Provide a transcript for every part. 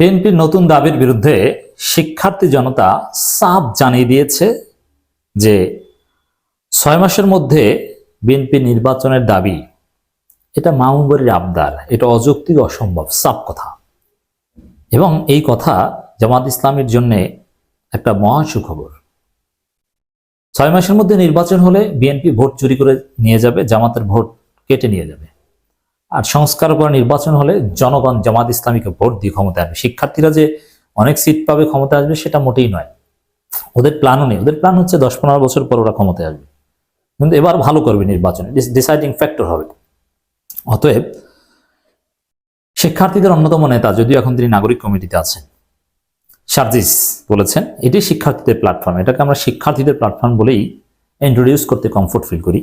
বিএনপির নতুন দাবির বিরুদ্ধে শিক্ষার্থী জনতা সাফ জানিয়ে দিয়েছে যে ছয় মাসের মধ্যে বিএনপি নির্বাচনের দাবি, এটা মামুবাড়ির আবদার, এটা অযৌক্তিক, অসম্ভব, সাফ কথা। এবং এই কথা জামাত ইসলামের জন্য একটা মহা সুখবর। ছয় মাসের মধ্যে নির্বাচন হলে বিএনপি ভোট চুরি করে নিয়ে যাবে, জামাতের ভোট কেটে নিয়ে যাবে। আর সংস্কার করা নির্বাচন হলে জনগণ, জামাত ইসলামীকে ভোট দিয়ে ক্ষমতা আসবে। শিক্ষার্থীরা যে অনেক সিট পাবে ক্ষমতা আসবে, সেটা মোটেই নয়। ওদের প্ল্যানও নেই। ওদের প্ল্যান হচ্ছে দশ পনেরো বছর পর ওরা ক্ষমতায় আসবে। কিন্তু এবার ভালো করবে নির্বাচনে। ডিসাইডিং ফ্যাক্টর হবে। অতএব শিক্ষার্থীদের অন্যতম নেতা, যদিও এখন তিনি নাগরিক কমিটিতে আছেন, সার্জিস বলেছেন, এটি শিক্ষার্থীদের প্ল্যাটফর্ম এটাকে আমরা শিক্ষার্থীদের প্ল্যাটফর্ম বলেই ইন্ট্রোডিউস করতে কমফোর্ট ফিল করি।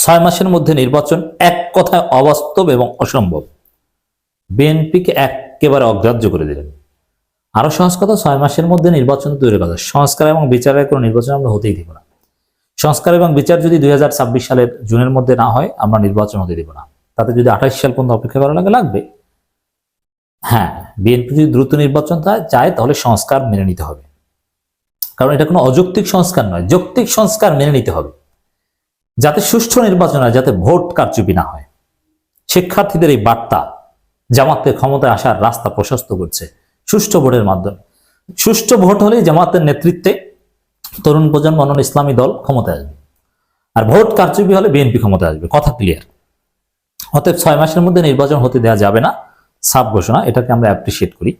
ছয় মাসের মধ্যে নির্বাচন এক কথায় অবাস্তব এবং অসম্ভব। বিএনপিকে একেবারে অগ্রাহ্য করে দিলেন। আরও সহজ কথা, ছয় মাসের মধ্যে নির্বাচন তৈরি কথা সংস্কার এবং বিচারের কোনো নির্বাচন আমরা হতেই দিব না। সংস্কার এবং বিচার যদি দুই হাজার ছাব্বিশ সালের জুনের মধ্যে না হয়, আমরা নির্বাচন হতে দিব না। তাতে যদি আঠাশ সাল পর্যন্ত অপেক্ষা করা লাগে, লাগবে। হ্যাঁ বিএনপি যদি দ্রুত নির্বাচন চায়, তাহলে সংস্কার মেনে নিতে হবে। কারণ এটা কোনো অযৌক্তিক সংস্কার নয়, যৌক্তিক সংস্কার মেনে নিতে হবে। যাতে সুষ্ঠু নির্বাচন হয়, যাতে ভোট কারচুপি না হয়। শিক্ষার্থীদের এই বার্তা জামাতের ক্ষমতায় আসার রাস্তা প্রশস্ত করছে সুষ্ঠু ভোটের মাধ্যমে। সুষ্ঠু ভোট হলেই জামাতের নেতৃত্বে তরুণ প্রজন্ম অন্য ইসলামী দল ক্ষমতায় আসবে। আর ভোট কারচুপি হলে বিএনপি ক্ষমতায় আসবে। কথা ক্লিয়ার অতএব ছয় মাসের মধ্যে নির্বাচন হতে দেওয়া যাবে না। সাব ঘোষণা, এটাকে আমরা অ্যাপ্রিসিয়েট করি।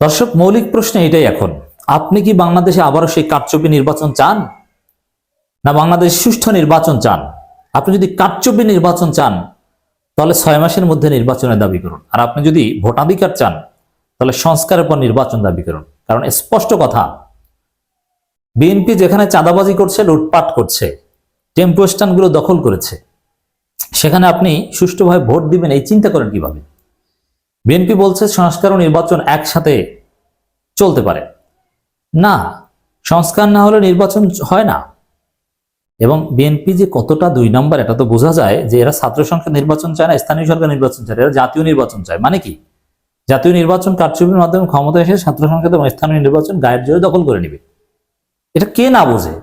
দর্শক, মৌলিক প্রশ্ন এটাই এখন। আপনি কি বাংলাদেশে আবারও সেই কারচুপি নির্বাচন চান? না বাংলাদেশ সুষ্ঠু নির্বাচন চান? আপনি যদি কারচুপি নির্বাচন চান, তাহলে ছয় মাসের মধ্যে নির্বাচনের দাবি করুন। আর আপনি যদি ভোটাধিকার চান, তাহলে সংস্কারের পর নির্বাচন দাবি করুন। কারণ স্পষ্ট কথা, বিএনপি যেখানে চাঁদাবাজি করছে, লুটপাট করছে, টেম্পো স্ট্যান্ডগুলো দখল করেছে, সেখানে আপনি সুষ্ঠুভাবে ভোট দিবেন, এই চিন্তা করেন কীভাবে? বিএনপি বলছে সংস্কার ও নির্বাচন একসাথে চলতে পারে। না, সংস্কার না হলে নির্বাচন হয় না। এবং বিএনপি যে কতটা দুই নম্বর, এটা তো বোঝা যায় যে এরা ছাত্র সংসদ নির্বাচন চায় না, স্থানীয় সরকার নির্বাচন চায় এরা জাতীয় নির্বাচন চায়। মানে কি? জাতীয় নির্বাচন কারচুপির মাধ্যমে ক্ষমতা এসে ছাত্র সংসদ এবং স্থানীয় নির্বাচন গায়ের জোরে দখল করে নিবে। এটা কে না বোঝে?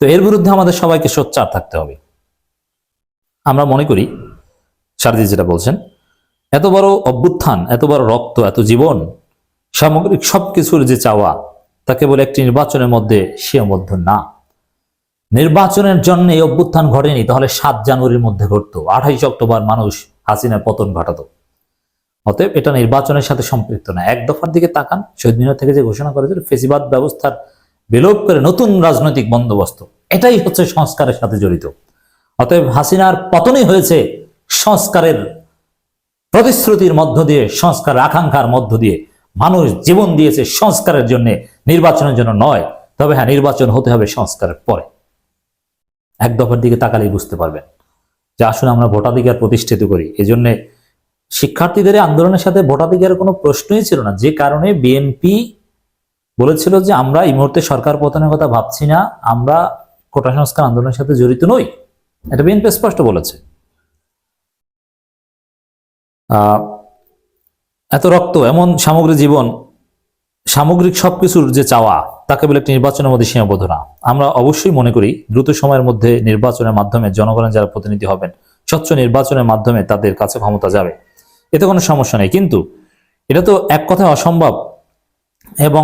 তো এর বিরুদ্ধে আমাদের সবাইকে সোচ্চার থাকতে হবে। আমরা মনে করি সারদি যেটা বলছেন, এত বড় অভ্যুত্থান, এত বড় রক্ত, এত জীবন, সামগ্রিক সবকিছুর যে চাওয়া তাকে বলে একটি নির্বাচনের মধ্যে সীমাবদ্ধ না। নির্বাচনের জন্য এই অভ্যুত্থান ঘটেনি, তাহলে সাত জানুয়ারির মধ্যে ঘটতো। আঠাইশ অক্টোবর মানুষ হাসিনার পতন ঘটাতো। অতএব এটা নির্বাচনের সাথে সম্পৃক্ত না। এক দফার দিকে তাকান, শহীদ মিনার থেকে যে ঘোষণা করেছিল, ফেসিবাদ ব্যবস্থার বিলোপ করে নতুন রাজনৈতিক বন্দোবস্ত, এটাই হচ্ছে সংস্কারের সাথে জড়িত। অতএব হাসিনার পতনই হয়েছে সংস্কারের প্রতিশ্রুতির মধ্য দিয়ে, সংস্কার আকাঙ্ক্ষার মধ্য দিয়ে। মানুষ জীবন দিয়েছে সংস্কারের জন্য, নির্বাচনের জন্য নয়। তবে হ্যাঁ নির্বাচন হতে হবে সংস্কারের পরে। এক দফার দিকে তাকালেই বুঝতে পারবেন যে আসলে আমরা ভোটাধিকার প্রতিষ্ঠিত করি। এজন্য শিক্ষার্থীদের আন্দোলনের সাথে ভোটাধিকারের কোনো প্রশ্নই ছিল না। যে কারণে বিএনপি বলেছিল যে আমরা এই মুহূর্তে সরকার পতনের কথা ভাবছি না, আমরা কোটা সংস্কার আন্দোলনের সাথে জড়িত নই। এটা বিএনপি স্পষ্ট বলেছে। এত রক্ত, এমন সামগ্রিক জীবন সামগ্রিক সবকিছুর যে চাওয়া তাকে বলে একটি নির্বাচনের মধ্যে সীমাবদ্ধ না। আমরা অবশ্যই মনে করি, দ্রুত সময়ের মধ্যে নির্বাচনের মাধ্যমে জনগণের যারা প্রতিনিধি হবেন, স্বচ্ছ নির্বাচনের মাধ্যমে তাদের কাছে ক্ষমতা যাবে। এতে কোনো সমস্যা নেই। কিন্তু এটা তো এক কথায় অসম্ভব এবং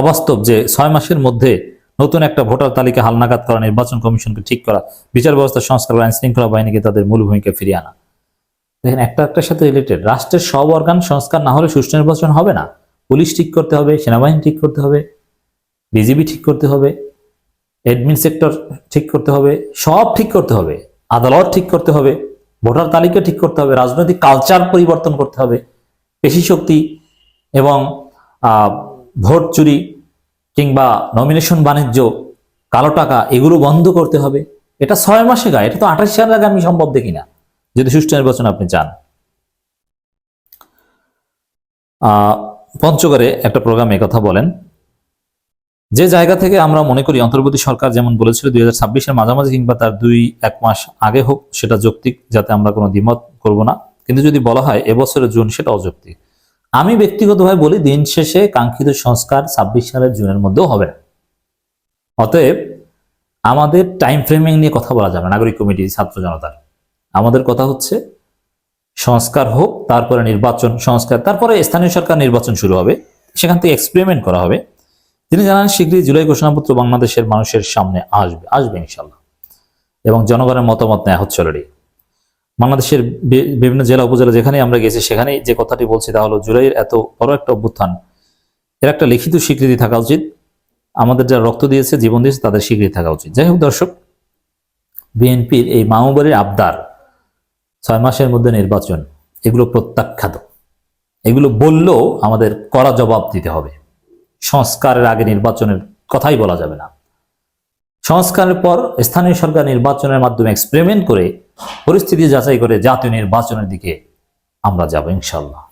অবাস্তব যে ছয় মাসের মধ্যে নতুন একটা ভোটার তালিকা হালনাগাদ করা, নির্বাচন কমিশনকে ঠিক করা, বিচার ব্যবস্থা, সংস্কার, আইন শৃঙ্খলা বাহিনীকে তাদের মূল ভূমিকা ফিরিয়ে আনা। দেখেন, একটা একটার সাথে রিলেটেড রাষ্ট্রের সব অর্গান সংস্কার না হলে সুষ্ঠু নির্বাচন হবে না। পুলিশ ঠিক করতে হবে, সেনাবাহিনী ঠিক করতে হবে বিজিবি ঠিক করতে হবে অ্যাডমিন সেক্টর ঠিক করতে হবে, সব ঠিক করতে হবে, আদালত ঠিক করতে হবে, ভোটার তালিকা ঠিক করতে হবে, রাজনৈতিক কালচার পরিবর্তন করতে হবে, পেশি শক্তি এবং ভোট চুরি কিংবা নমিনেশন বাণিজ্য, কালো টাকা এগুলো বন্ধ করতে হবে। এটা ছয় মাসে গায়ে, এটা তো আঠাশ সালের আগে আমি সম্ভব দেখি না, যদি সুষ্ঠু নির্বাচন আপনি চান। পঞ্চগড়ে একটা প্রোগ্রামে কথা বলেন। যে জায়গা থেকে আমরা মনে করি অন্তর্বর্তী সরকার যেমন বলেছিল দুই হাজার ছাব্বিশের মাঝামাঝি কিংবা তার দুই, এক মাস আগে হোক, সেটা যৌক্তিক, যাতে আমরা কোনো দ্বিমত করব না। কিন্তু যদি বলা হয় এবছরের জুন, সেটা অযৌক্তিক। আমি ব্যক্তিগতভাবে বলি দিন শেষে কাঙ্ক্ষিত সংস্কার ছাব্বিশ সালের জুনের মধ্যেও হবে অতএব আমাদের টাইম ফ্রেমিং নিয়ে কথা বলা যাবে নাগরিক কমিটি, ছাত্র জনতার। আমাদের কথা হচ্ছে সংস্কার হোক, তারপরে নির্বাচন সংস্কার, তারপরে স্থানীয় সরকার নির্বাচন শুরু হবে, সেখান থেকে এক্সপেরিমেন্ট করা হবে। তিনি জানান, শীঘ্রই জুলাই ঘোষণাপত্র বাংলাদেশের মানুষের সামনে আসবে আসবে ইনশাল্লাহ এবং জনগণের মতামত নেওয়া হচ্ছে অলরেডি বাংলাদেশের বিভিন্ন জেলা, উপজেলা যেখানে আমরা গেছি, সেখানেই যে কথাটি বলছি তা হলো, জুলাইয়ের এত বড় একটা অভ্যুত্থান, এর একটা লিখিত স্বীকৃতি থাকা উচিত। আমাদের যারা রক্ত দিয়েছে, জীবন দিয়েছে, তাদের স্বীকৃতি থাকা উচিত। যাই হোক দর্শক, বিএনপির এই মামুবাড়ির আবদার ছয় মাসের মধ্যে নির্বাচন, এগুলো প্রত্যাখ্যাত। এগুলো বললেও আমাদের কড়া জবাব দিতে হবে। সংস্কারের আগে নির্বাচনের কথাই বলা যাবে না। সংস্কারের পর স্থানীয় সরকার নির্বাচনের মাধ্যমে এক্সপেরিমেন্ট করে, পরিস্থিতি যাচাই করে জাতীয় নির্বাচনের দিকে আমরা যাব ইনশাল্লাহ